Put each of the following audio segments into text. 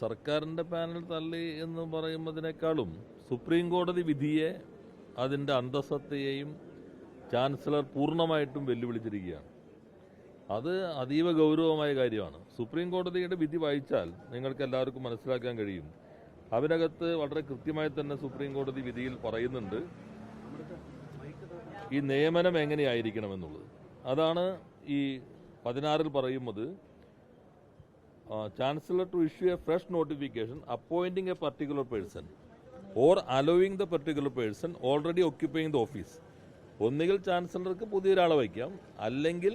സർക്കാരിന്റെ പാനൽ തള്ളി എന്ന് പറയുന്നതിനേക്കാളും സുപ്രീം കോടതി വിധിയെ അതിന്റെ അന്തസ്സത്തെയും ചാൻസലർ പൂർണമായിട്ടും വെല്ലുവിളിച്ചിരിക്കുകയാണ്. അത് അതീവ ഗൗരവമായ കാര്യമാണ്. സുപ്രീം കോടതിയുടെ വിധി വായിച്ചാൽ നിങ്ങൾക്ക് എല്ലാവർക്കും മനസ്സിലാക്കാൻ കഴിയും. അതിനകത്ത് വളരെ കൃത്യമായി തന്നെ സുപ്രീം കോടതി വിധിയിൽ പറയുന്നുണ്ട്. ഈ നിയമനം എങ്ങനെയായിരിക്കണമെന്നുള്ളത്. അതാണ് ഈ പതിനാറിൽ പറയുന്നത്. Chancellor to issue a fresh notification appointing a particular person or allowing the particular person already occupying the office. ഒന്നുകിൽ ചാൻസലർക്ക് പുതിയൊരാളെ വയ്ക്കാം അല്ലെങ്കിൽ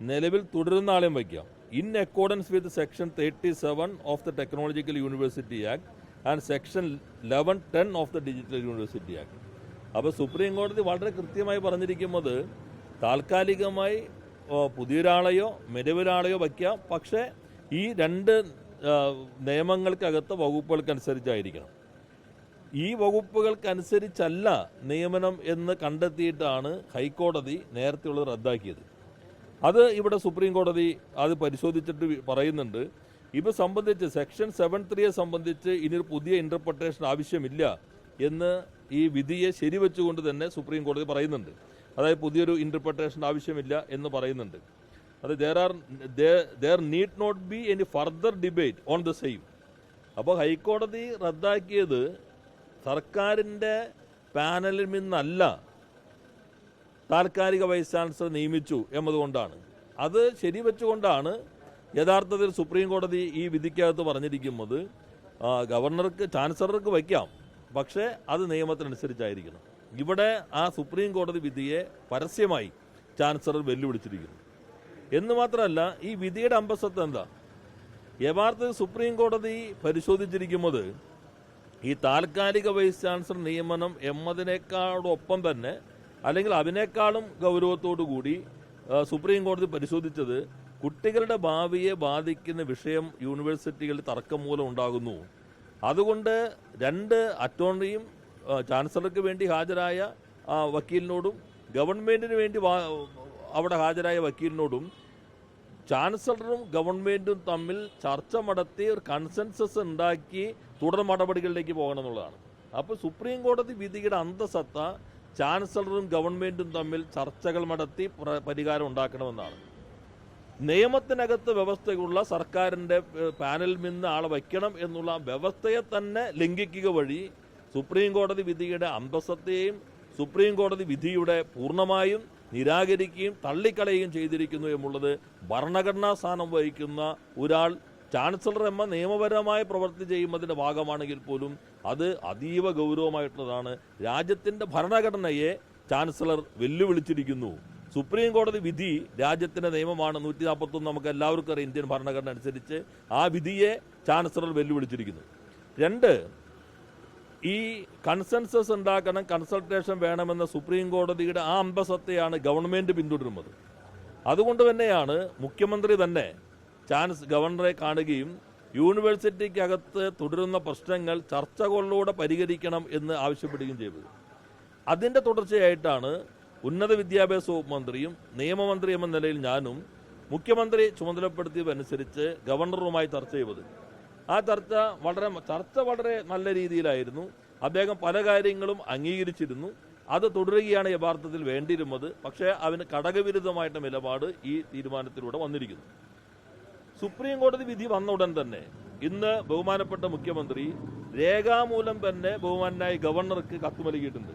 നിലവിൽ തുടരുന്ന ആളെയും വയ്ക്കാം. In accordance with section thirty seven of the technological university act and section eleven ten of the digital university act അപ്പോൾ സുപ്രീം കോടതി വളരെ കൃത്യമായി പറഞ്ഞിരിക്കുന്നത് താൽക്കാലികമായി പുതിയൊരാളെയോ നിലവിലൊരാളെയോ വയ്ക്കാം. പക്ഷേ ഈ രണ്ട് നിയമങ്ങൾക്കകത്ത് വകുപ്പുകൾക്കനുസരിച്ചായിരിക്കണം. ഈ വകുപ്പുകൾക്കനുസരിച്ചല്ല നിയമനം എന്ന് കണ്ടെത്തിയിട്ടാണ് ഹൈക്കോടതി നേരത്തെയുള്ളത് റദ്ദാക്കിയത്. അത് ഇവിടെ സുപ്രീം കോടതി അത് പരിശോധിച്ചിട്ട് പറയുന്നുണ്ട്. ഇവ സംബന്ധിച്ച് സെക്ഷൻ സെവൻ ത്രീയെ സംബന്ധിച്ച് ഇനി പുതിയ ഇന്റർപ്രട്ടേഷൻ ആവശ്യമില്ല എന്ന് ഈ വിധിയെ ശരിവെച്ചുകൊണ്ട് തന്നെ സുപ്രീം കോടതി പറയുന്നുണ്ട്. അതായത് പുതിയൊരു ഇന്റർപ്രട്ടേഷൻ ആവശ്യമില്ല എന്ന് പറയുന്നുണ്ട്. അത് there are there need not be any further debate on the same അപ്പോൾ ഹൈക്കോടതി റദ്ദാക്കിയത് സർക്കാരിന്റെ പാനലിൽ നിന്നല്ല താൽക്കാലിക വൈസ് ചാൻസലർ നിയമിച്ചു എന്നതുകൊണ്ടാണ്. അത് ശരി വെച്ചുകൊണ്ടാണ് യഥാർത്ഥത്തിൽ സുപ്രീം കോടതി ഈ വിധിക്കകത്ത് പറഞ്ഞിരിക്കുന്നത് ഗവർണർക്ക് ചാൻസലർക്ക് വയ്ക്കാം. പക്ഷേ അത് നിയമത്തിനനുസരിച്ചായിരിക്കണം. ഇവിടെ ആ സുപ്രീം കോടതി വിധിയെ പരസ്യമായി ചാൻസലർ വെല്ലുവിളിച്ചിരിക്കുന്നു. എന്ന് മാത്രമല്ല ഈ വിധിയുടെ അമ്പസത്ത് എന്താ? യഥാർത്ഥത്തിൽ സുപ്രീം കോടതി പരിശോധിച്ചിരിക്കുന്നത് ഈ താൽക്കാലിക വൈസ് ചാൻസലർ നിയമനം എന്നതിനേക്കാളൊപ്പം തന്നെ അല്ലെങ്കിൽ അതിനേക്കാളും ഗൗരവത്തോടു കൂടി സുപ്രീം കോടതി പരിശോധിച്ചത് കുട്ടികളുടെ ഭാവിയെ ബാധിക്കുന്ന വിഷയം യൂണിവേഴ്സിറ്റികളിൽ തർക്കം മൂലം ഉണ്ടാകുന്നു. അതുകൊണ്ട് രണ്ട് അറ്റോർണിയും ചാൻസലർക്ക് വേണ്ടി ഹാജരായ വക്കീലിനോടും ഗവൺമെന്റിന് വേണ്ടി അവിടെ ഹാജരായ വക്കീലിനോടും ചാൻസലറും ഗവൺമെന്റും തമ്മിൽ ചർച്ച നടത്തി ഒരു കൺസെൻസസ് ഉണ്ടാക്കി തുടർ നടപടികളിലേക്ക് പോകണം എന്നുള്ളതാണ്. അപ്പോൾ സുപ്രീം കോടതി വിധിയുടെ അന്തസത്ത ചാൻസലറും ഗവൺമെന്റും തമ്മിൽ ചർച്ചകൾ നടത്തി പരിഹാരം ഉണ്ടാക്കണമെന്നാണ്. നിയമത്തിനകത്ത് വ്യവസ്ഥയുള്ള സർക്കാരിന്റെ പാനലിൽ നിന്ന് ആളെ വയ്ക്കണം എന്നുള്ള വ്യവസ്ഥയെ തന്നെ ലംഘിക്കുക വഴി സുപ്രീം കോടതി വിധിയുടെ അന്തസത്തെയും സുപ്രീം കോടതി വിധിയുടെ പൂർണമായും നിരാകരിക്കുകയും തള്ളിക്കളയുകയും ചെയ്തിരിക്കുന്നു എന്നുള്ളത് ഭരണഘടനാ സ്ഥാനം വഹിക്കുന്ന ഒരാൾ ചാൻസലർ എന്ന നിയമപരമായ പ്രവൃത്തി ചെയ്യുന്നതിന്റെ ഭാഗമാണെങ്കിൽ പോലും അത് അതീവ ഗൗരവമായിട്ടുള്ളതാണ്. രാജ്യത്തിന്റെ ഭരണഘടനയെ ചാൻസലർ വെല്ലുവിളിച്ചിരിക്കുന്നു. സുപ്രീം കോടതി വിധി രാജ്യത്തിന്റെ നിയമമാണ്. നൂറ്റി നാൽപ്പത്തൊന്ന് നമുക്ക് എല്ലാവർക്കും അറിയാം. ഇന്ത്യൻ ഭരണഘടന അനുസരിച്ച് ആ വിധിയെ ചാൻസലർ വെല്ലുവിളിച്ചിരിക്കുന്നു. രണ്ട് ഈ കൺസെൻസസ് ഉണ്ടാക്കണം കൺസൾട്ടേഷൻ വേണമെന്ന സുപ്രീം കോടതിയുടെ ആ അമ്പസത്തെയാണ് ഗവൺമെന്റ് പിന്തുടരുന്നത്. അതുകൊണ്ട് തന്നെയാണ് മുഖ്യമന്ത്രി തന്നെ ചാൻസ് ഗവർണറെ കാണുകയും യൂണിവേഴ്സിറ്റിക്കകത്ത് തുടരുന്ന പ്രശ്നങ്ങൾ ചർച്ചകളിലൂടെ പരിഹരിക്കണം എന്ന് ആവശ്യപ്പെടുകയും ചെയ്തത്. അതിന്റെ തുടർച്ചയായിട്ടാണ് ഉന്നത വിദ്യാഭ്യാസ വകുപ്പ് മന്ത്രിയും നിയമമന്ത്രി എന്ന നിലയിൽ ഞാനും മുഖ്യമന്ത്രി ചുമതലപ്പെടുത്തിയതനുസരിച്ച് ഗവർണറുമായി ചർച്ച ചെയ്തത്. ആ ചർച്ച വളരെ ചർച്ച വളരെ നല്ല രീതിയിലായിരുന്നു. അദ്ദേഹം പല കാര്യങ്ങളും അംഗീകരിച്ചിരുന്നു. അത് തുടരുകയാണ് യഥാർത്ഥത്തിൽ വേണ്ടിയിരുന്നത്. പക്ഷേ അവന് ഘടകവിരുദ്ധമായിട്ട് നിലപാട് ഈ തീരുമാനത്തിലൂടെ വന്നിരിക്കുന്നു. സുപ്രീം കോടതി വിധി വന്ന ഉടൻ തന്നെ ഇന്ന് ബഹുമാനപ്പെട്ട മുഖ്യമന്ത്രി രേഖാമൂലം തന്നെ ബഹുമാനായ ഗവർണർക്ക് കത്ത് നൽകിയിട്ടുണ്ട്.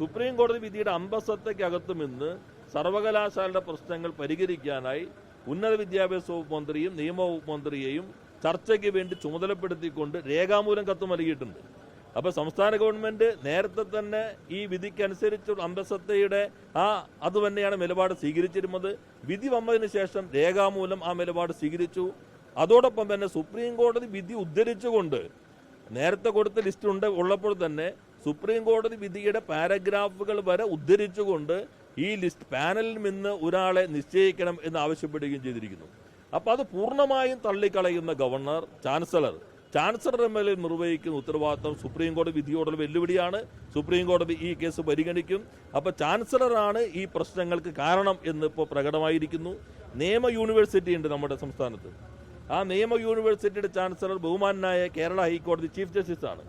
സുപ്രീം കോടതി വിധിയുടെ അമ്പസത്തയ്ക്കകത്തും ഇന്ന് സർവകലാശാലയുടെ പ്രശ്നങ്ങൾ പരിഹരിക്കാനായി ഉന്നത വിദ്യാഭ്യാസ വകുപ്പ് മന്ത്രിയും നിയമവകുപ്പ് മന്ത്രിയെയും ചർച്ചയ്ക്ക് വേണ്ടി ചുമതലപ്പെടുത്തിക്കൊണ്ട് രേഖാമൂലം കത്ത് നൽകിയിട്ടുണ്ട്. അപ്പോൾ സംസ്ഥാന ഗവൺമെന്റ് നേരത്തെ തന്നെ ഈ വിധിക്കനുസരിച്ച് അന്തസത്തയുടെ ആ അത് തന്നെയാണ് നിലപാട് സ്വീകരിച്ചിരുന്നത്. വിധി വന്നതിന് ശേഷം രേഖാമൂലം ആ നിലപാട് സ്വീകരിച്ചു. അതോടൊപ്പം തന്നെ സുപ്രീം കോടതി വിധി ഉദ്ധരിച്ചുകൊണ്ട് നേരത്തെ കൊടുത്ത ലിസ്റ്റ് ഉണ്ട് ഉള്ളപ്പോൾ തന്നെ സുപ്രീം കോടതി വിധിയുടെ പാരഗ്രാഫുകൾ വരെ ഉദ്ധരിച്ചുകൊണ്ട് ഈ ലിസ്റ്റ് പാനലിൽ നിന്ന് ഒരാളെ നിശ്ചയിക്കണം എന്ന് ആവശ്യപ്പെടുകയും ചെയ്തിരിക്കുന്നു. അപ്പൊ അത് പൂർണമായും തള്ളിക്കളയുന്ന governor chancellor. Chancellor M L A നിർവഹിക്കുന്ന ഉത്തരവാദിത്തം സുപ്രീം കോടതി വിധിയോടുള്ള വെല്ലുവിളിയാണ്. സുപ്രീം കോടതി ഈ കേസ് പരിഗണിക്കും. അപ്പൊ ചാൻസലറാണ് ഈ പ്രശ്നങ്ങൾക്ക് കാരണം എന്ന് ഇപ്പോൾ പ്രകടമായിരിക്കുന്നു. നിയമ യൂണിവേഴ്സിറ്റി ഉണ്ട് നമ്മുടെ സംസ്ഥാനത്ത്. ആ നിയമ യൂണിവേഴ്സിറ്റിയുടെ ചാൻസലർ ബഹുമാനായ കേരള ഹൈക്കോടതി ചീഫ് ജസ്റ്റിസാണ്.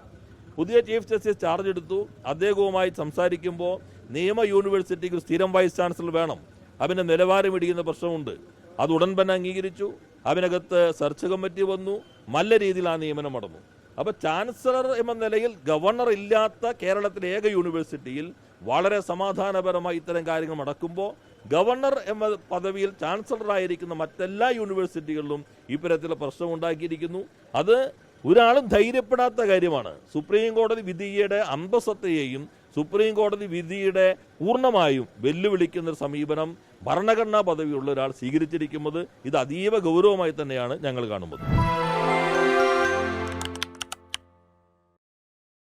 പുതിയ ചീഫ് ജസ്റ്റിസ് ചാർജ് എടുത്തു. അദ്ദേഹവുമായി സംസാരിക്കുമ്പോൾ നിയമ യൂണിവേഴ്സിറ്റിക്ക് സ്ഥിരം വൈസ് ചാൻസലർ വേണം. അവന്റെ നിലവാരം ഇടിയുന്ന പ്രശ്നമുണ്ട്. അത് ഉടൻ തന്നെ അംഗീകരിച്ചു. അതിനകത്ത് സെർച്ച് കമ്മിറ്റി വന്നു. നല്ല രീതിയിൽ ആ നിയമനം നടന്നു അപ്പോൾ ചാൻസലർ എന്ന നിലയിൽ ഗവർണർ ഇല്ലാത്ത കേരളത്തിലെ ഏക യൂണിവേഴ്സിറ്റിയിൽ വളരെ സമാധാനപരമായി ഇത്തരം കാര്യങ്ങൾ നടക്കുമ്പോൾ ഗവർണർ എന്ന പദവിയിൽ ചാൻസലറായിരിക്കുന്ന മറ്റെല്ലാ യൂണിവേഴ്സിറ്റികളിലും ഇത്തരത്തിലെ പ്രശ്നം ഉണ്ടാക്കിയിരിക്കുന്നു. അത് ഒരാളും ധൈര്യപ്പെടാത്ത കാര്യമാണ്. സുപ്രീം കോടതി വിധിയുടെ അന്തസത്തയെയും സുപ്രീം കോടതി വിധിയുടെ പൂർണമായും വെല്ലുവിളിക്കുന്ന ഒരു സമീപനം ഭരണഘടനാ പദവിയുള്ള ഒരാൾ സ്വീകരിച്ചിരിക്കുന്നത് ഇത് അതീവ ഗൗരവമായി തന്നെയാണ് ഞങ്ങൾ കാണുന്നത്.